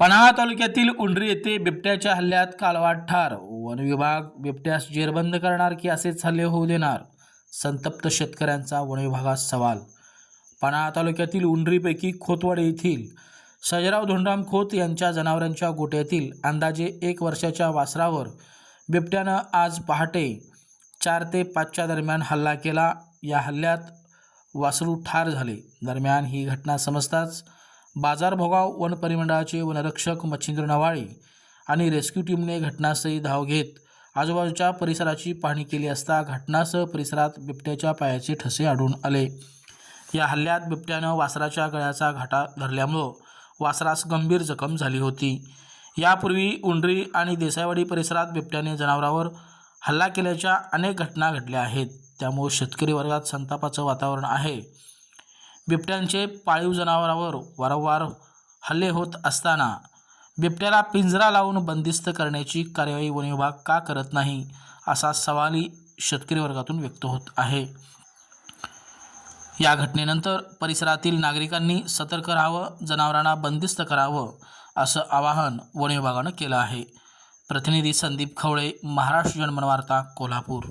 पन्हाळा तालुक्यातील उंडरी येथे बिबट्याच्या हल्ल्यात कालवाट ठार. वन विभाग बिबट्यास जेरबंद करणार की असेच हल्ले होऊ देणार? संतप्त शेतकऱ्यांचा वन विभागात सवाल. पन्हाळा तालुक्यातील उंडरीपैकी खोतवाडे येथील सजराव धोंडराम खोत यांच्या जनावरांच्या गोट्यातील अंदाजे एक वर्षाच्या वासरावर बिबट्यानं आज पहाटे चार ते पाचच्या दरम्यान हल्ला केला. या हल्ल्यात वासरू ठार झाले. दरम्यान ही घटना समजताच बाजार भोगाव वन परिमंडळाचे वनरक्षक मच्छिंद्र नवाळी आणि रेस्क्यू टीमने घटनास्थळी धाव घेत आजूबाजूच्या परिसराची पाहणी केली असता घटनासह परिसरात बिबट्याच्या पायाचे ठसे आढळून आले. या हल्ल्यात बिबट्यानं वासराच्या गळ्याचा घाटा धरल्यामुळं वासरास गंभीर जखम झाली होती. यापूर्वी उंडरी आणि देसाईवाडी परिसरात बिबट्याने जनावरावर हल्ला केल्याच्या अनेक घटना घडल्या आहेत. त्यामुळे शेतकरी वर्गात संतापाचं वातावरण आहे. बिबट्यांचे पाळीव जनावरावर वारंवार हल्ले होत असताना बिबट्याला पिंजरा लावून बंदिस्त करण्याची कार्यवाही वन विभाग का करत नाही असा सवालही शेतकरी वर्गातून व्यक्त होत आहे. या घटनेनंतर परिसरातील नागरिकांनी सतर्क राहावं जनावरांना बंदिस्त करावं असं आवाहन वन विभागानं केलं आहे. प्रतिनिधी संदीप खवळे महाराष्ट्र जनमनवार्ता कोल्हापूर.